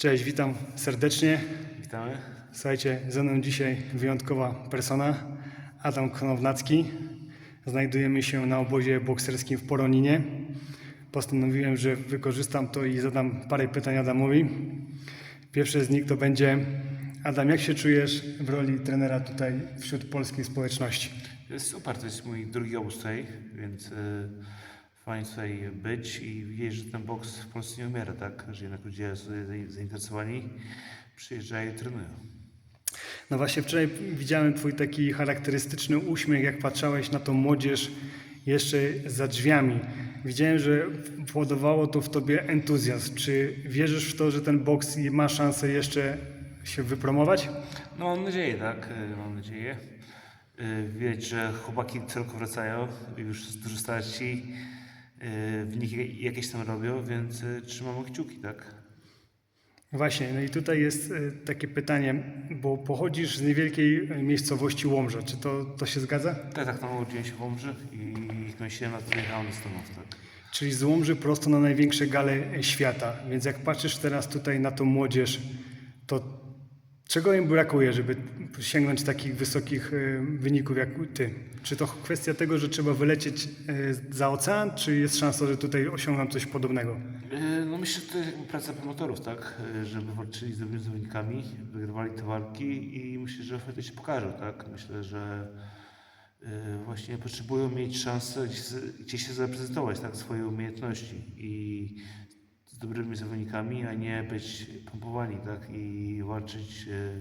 Cześć, witam serdecznie. Witamy. Słuchajcie, ze mną dzisiaj wyjątkowa persona, Adam Konownacki. Znajdujemy się na obozie bokserskim w Poroninie. Postanowiłem, że wykorzystam to i zadam parę pytań Adamowi. Pierwsze z nich to będzie, Adam, jak się czujesz w roli trenera tutaj wśród polskiej społeczności? Jest super, to jest mój drugi obóz tutaj, więc y, fajnie tutaj być i widzieć, że ten boks w Polsce nie umiera, tak? Że jednak ludzie są za- zainteresowani, przyjeżdżają i trenują. No właśnie wczoraj widziałem twój taki charakterystyczny uśmiech, jak patrzałeś na tą młodzież jeszcze za drzwiami. Widziałem, że władowało to w tobie entuzjazm. Czy wierzysz w to, że ten boks ma szansę jeszcze się wypromować? No mam nadzieję, tak? Y, Mam nadzieję. Y, Widać, że chłopaki roku wracają, już dużo starsi, y, wyniki jakieś tam robią, więc y, trzymamy kciuki, tak? Właśnie, no i tutaj jest e, takie pytanie, bo pochodzisz z niewielkiej miejscowości Łomża. Czy to, to się zgadza? Tak, tak, tam urodziłem się w Łomży i no, 7 lat wyjechałem do Stanów, tak? Czyli z Łomży prosto na największe gale świata. Więc jak patrzysz teraz tutaj na tą młodzież, to czego im brakuje, żeby sięgnąć takich wysokich e, wyników jak ty? Czy to kwestia tego, że trzeba wylecieć e, za ocean, czy jest szansa, że tutaj osiągną coś podobnego? E, No myślę, że to jest praca promotorów, tak? Żeby walczyli z dobrymi zawodnikami, wygrywali te walki i myślę, że wtedy się pokażą, tak? Myślę, że właśnie potrzebują mieć szansę gdzieś się zaprezentować, tak? Swoje umiejętności i z dobrymi zawodnikami, a nie być pompowani, tak? I walczyć e,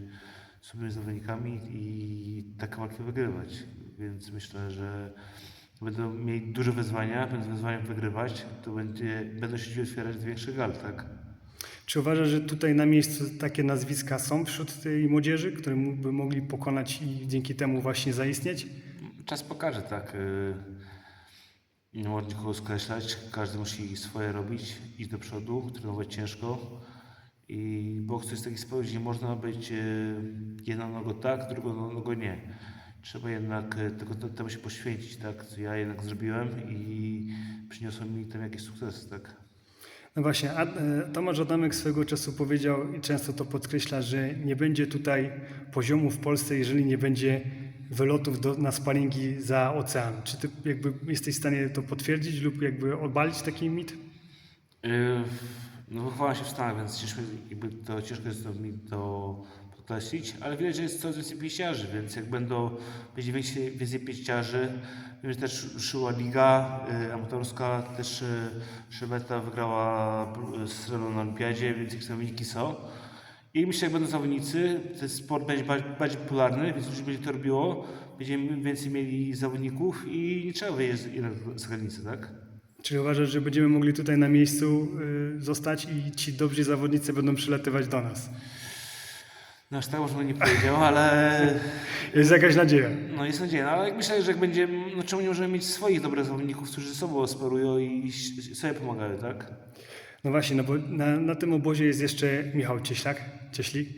z dobrymi zawodnikami i takie walki wygrywać. Więc myślę, że będą mieli duże wyzwania, będą wyzwania wygrywać, to będzie, będą się otwierać do większych gal, tak? Czy uważasz, że tutaj na miejscu takie nazwiska są wśród tej młodzieży, które by mogli pokonać i dzięki temu właśnie zaistnieć? Czas pokaże, tak? Nie można nikogo skreślać, każdy musi swoje robić, iść do przodu, trenować ciężko. I boks to jest taki sport, gdzie nie można być y, jedną nogą tak, drugą nogą nie. Trzeba jednak y, tylko te- temu się poświęcić, tak? Co ja jednak zrobiłem i przyniosło mi tam jakieś sukcesy, tak? No właśnie, a, e, Tomasz Adamek swego czasu powiedział i często to podkreśla, że nie będzie tutaj poziomu w Polsce, jeżeli nie będzie wylotów do, na sparingi za ocean. Czy ty jakby jesteś w stanie to potwierdzić lub jakby obalić taki mit? Yy, No wychowałem się w Stanach, więc ciężko, jakby to ciężko jest to mi to podkreślić, ale widać, że jest coraz więcej pięściarzy, więc jak będą, będzie więcej, więcej pięściarzy, wiem, że też ruszyła liga y, amatorska, też y, Szebeta wygrała y, srebrno na olimpiadzie, więc jakieś tam wyniki są. I myślę, że jak będą zawodnicy, ten sport będzie ba- bardziej popularny, więc ludzi będzie to robiło, będziemy więcej mieli zawodników i nie trzeba wyjeżdżać z granicy, tak? Czy uważasz, że będziemy mogli tutaj na miejscu y, zostać i ci dobrzy zawodnicy będą przylatywać do nas? No aż tak można nie powiedział, ale Jest jakaś nadzieja. no jest nadzieja. No, ale myślę, że jak będzie, no czemu nie możemy mieć swoich dobrych zawodników, którzy ze sobą sparują i sobie pomagają, tak? No właśnie, no bo na, na tym obozie jest jeszcze Michał Cieślak, Cieślik.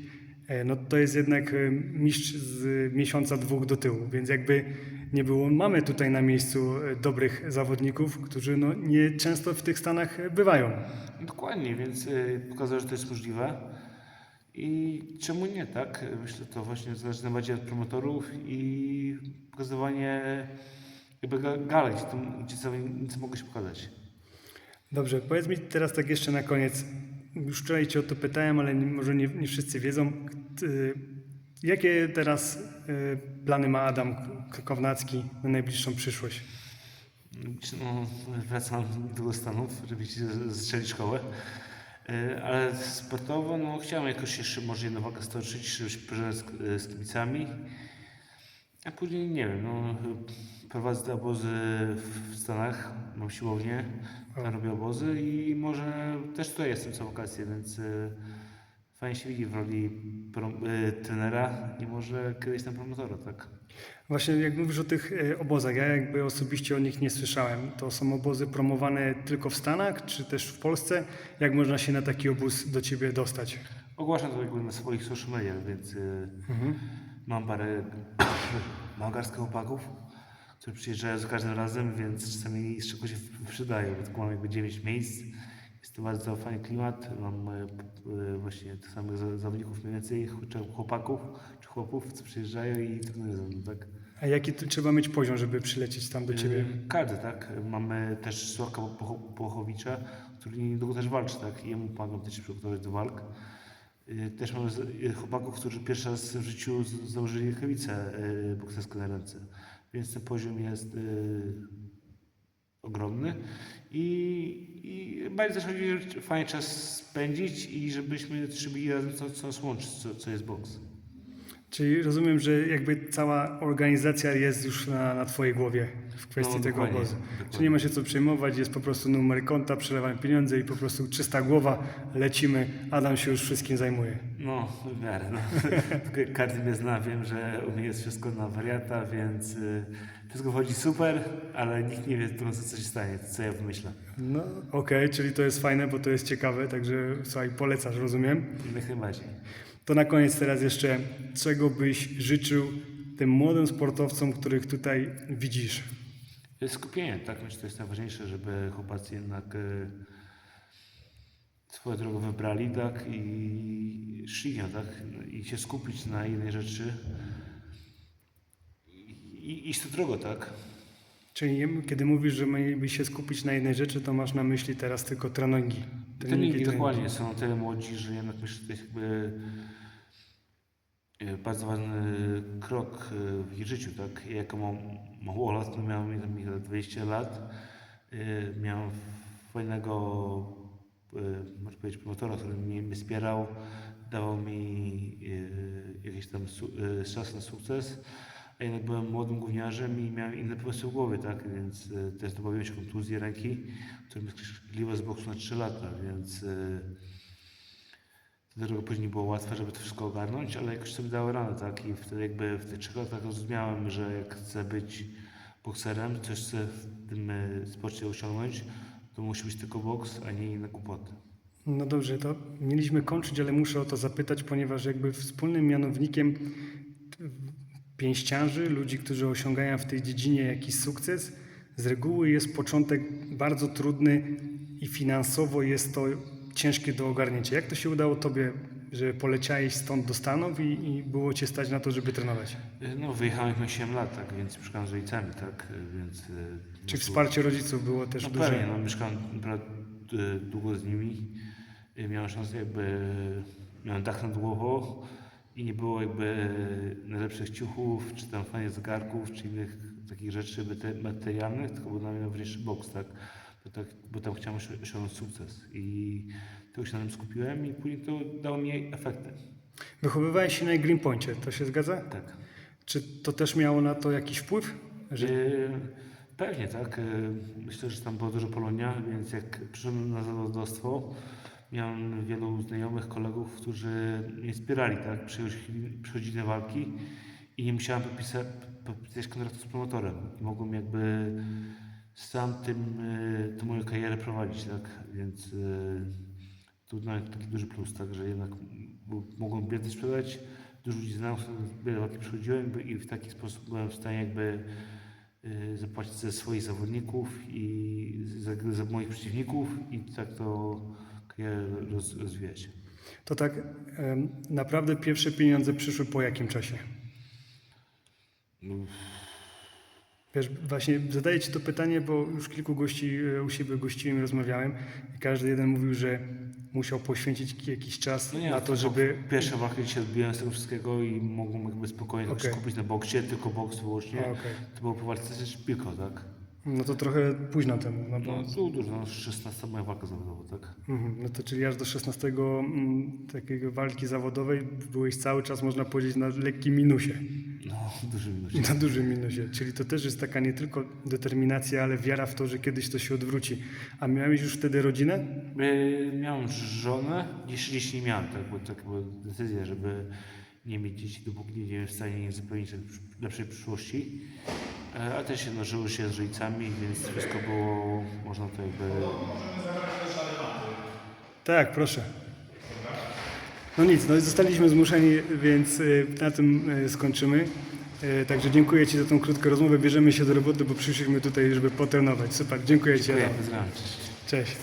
E, No to jest jednak e, mistrz z miesiąca dwóch do tyłu, więc jakby nie było, mamy tutaj na miejscu e, dobrych zawodników, którzy no nie często w tych Stanach bywają. Dokładnie, więc pokazał, że to jest możliwe. I czemu nie, tak? Myślę, to właśnie zależy najbardziej od promotorów i pokazywanie jakby ga- gal, gdzie, tam, gdzie zawodnicy mogą się pokazać. Dobrze, powiedz mi teraz tak jeszcze na koniec. Już wczoraj Cię o to pytałem, ale może nie, nie wszyscy wiedzą. Jakie teraz e, plany ma Adam Kownacki na najbliższą przyszłość? No, wracam do Stanów, żeby zaczęli szkołę. E, Ale sportowo, no chciałem jakoś jeszcze może jedną walkę stoczyć, żeby się z, z kibicami. A później nie wiem, no prowadzę obozy w Stanach, mam siłownię, tam robię obozy i może też tutaj jestem co wakacje, więc e, fajnie się widzi w roli e, trenera i może kiedyś tam promotora, tak? Właśnie jak mówisz o tych e, obozach, ja jakby osobiście o nich nie słyszałem. To są obozy promowane tylko w Stanach, czy też w Polsce? Jak można się na taki obóz do Ciebie dostać? Ogłaszam to jakby na swoich social mediach, więc y, mam parę, mam garstkę chłopaków, którzy przyjeżdżają za każdym razem, więc czasami z czego się tylko mam jakby 9 miejsc. Jest to bardzo fajny klimat, mam p- y, właśnie tych samych za- zawodników mniej więcej, chłopaków, czy chłopów, co przyjeżdżają i trenują ze mną, tak? A jaki trzeba mieć poziom, żeby przylecieć tam do ciebie? Yy, Każdy, tak? Mamy też Sławka Poch- Pochowicza, który niedługo też walczy, tak? I jemu pomagam też się przygotować do walk. Yy, Też mamy yy, chłopaków, którzy pierwszy raz w życiu założyli rękawice yy, bokserskie na ręce. Więc ten poziom jest ogromny. I, i bardzo też chodzi, że fajnie czas spędzić i żebyśmy trzymali razem co, co nas łączy, co, co jest boks. Czyli rozumiem, że jakby cała organizacja jest już na, na twojej głowie w kwestii No, tego obozu. Czyli nie ma się co przejmować, jest po prostu numer konta, przelewamy pieniądze i po prostu czysta głowa, lecimy, Adam się już wszystkim zajmuje. No, w miarę. No. Każdy mnie zna, wiem, że u mnie jest wszystko na wariata, więc y, wszystko chodzi super, ale nikt nie wie, co co się stanie, co ja wymyślę. No okej, czyli to jest fajne, bo to jest ciekawe, także słuchaj, polecasz, rozumiem. Jak najbardziej. To na koniec teraz jeszcze, czego byś życzył tym młodym sportowcom, których tutaj widzisz? Skupienie, tak? Myślę, że to jest najważniejsze, żeby chłopacy jednak y, swoją drogę wybrali, tak? I szli, tak? I się skupić na jednej rzeczy. I, iść tą drogą, tak? Czyli kiedy mówisz, że mieliby się skupić na jednej rzeczy, to masz na myśli teraz tylko treningi. Treningi dokładnie są tyle młodzi, że jednak myślę, że to jest jakby e, bardzo ważny krok e, w ich życiu, tak? Ja jako mało lat, no miałem tam ile, 20 lat, e, miałem fajnego, można powiedzieć, promotora, który mnie, wspierał, dawał mi jakieś tam czas na sukces, a jednak byłem młodym gówniarzem i miałem inne pomysły w głowie, tak? Więc e, też dobawiłem się kontuzji ręki, która mnie skrzykliła z boksu na 3 lata, więc e, ta droga później nie było łatwe, żeby to wszystko ogarnąć, ale jakoś sobie dało radę, tak? I wtedy jakby w tych trzech latach zrozumiałem, że jak chcę być bokserem, coś chcę w tym e, sporcie osiągnąć, to musi być tylko boks, a nie inne głupoty. No dobrze, to mieliśmy kończyć, ale muszę o to zapytać, ponieważ jakby wspólnym mianownikiem pięściarzy, ludzi, którzy osiągają w tej dziedzinie jakiś sukces, z reguły jest początek bardzo trudny i finansowo jest to ciężkie do ogarnięcia. Jak to się udało Tobie, że poleciałeś stąd do Stanów i, i było Cię stać na to, żeby trenować? E, No, wyjechałem jak 7 lat, tak? Więc mieszkałem z rodzicami, tak? E, Więc... e, Czy no, wsparcie rodziców było też No duże? pewnie, no, mieszkałem długo z nimi. Miałem szansę jakby, miałem dach nad głową i nie było jakby najlepszych ciuchów, czy tam fajnych zegarków, czy innych takich rzeczy mate- materialnych, tylko był dla mnie najważniejszy boks, tak? Bo, tak, bo tam chciałem osią- osiągnąć sukces i tego się na tym skupiłem i później to dało mi efekty, Wychowywałeś się na Greenpoincie, to się zgadza? tak. Czy to też miało na to jakiś wpływ? Że... E, Pewnie tak. E, Myślę, że tam było dużo Polonia, więc jak przyszedłem na zawodowstwo, miałem wielu znajomych, kolegów, którzy mnie wspierali, tak? Przychodzili, na walki i nie musiałem podpisać, podpisać kontraktu z promotorem. I mogłem jakby sam tym, e, tą moją karierę prowadzić, tak? Więc e, to nawet taki duży plus, tak? Że jednak mogłem bilet sprzedać, dużo ludzi znam, wiele walki przychodziłem i w taki sposób byłem w stanie jakby y, zapłacić za swoich zawodników i za, za moich przeciwników i tak to roz, rozwijać. To tak naprawdę pierwsze pieniądze przyszły po jakim czasie? Wiesz, właśnie zadaję Ci to pytanie, bo już kilku gości e, u siebie gościłem i rozmawiałem i każdy jeden mówił, że musiał poświęcić jakiś czas No nie, na to, żeby... Pierwsze walki się odbiłem z tego wszystkiego i mogłem jakby spokojnie okay. skupić na boksie, tylko boks wyłącznie. Okej. To było po walce z szpilką, tak? No to trochę późno temu, no bo... No dużo, no 16 moja walka zawodowa, tak? Mhm, No to czyli aż do 16 mm, takiej walki zawodowej byłeś cały czas, można powiedzieć, na lekkim minusie. No, duży minus. Na dużym minusie. Czyli to też jest taka nie tylko determinacja, ale wiara w to, że kiedyś to się odwróci. A miałeś już wtedy rodzinę? Y, Miałem żonę, jeszcze dzieci nie miałem, tak, bo taka była decyzja, żeby nie mieć dzieci, dopóki nie byłem w stanie im zapewnić lepszej przyszłości. E, A też się no, żyło się z rodzicami, więc wszystko było, można to jakby... Tak, proszę. No nic, no zostaliśmy zmuszeni, więc y, na tym y, skończymy. Y, Także dziękuję Ci za tą krótką rozmowę. Bierzemy się do roboty, bo przyszliśmy tutaj, żeby potrenować. Super, dziękuję Ci. Dziękuję, Adam. cześć. Cześć.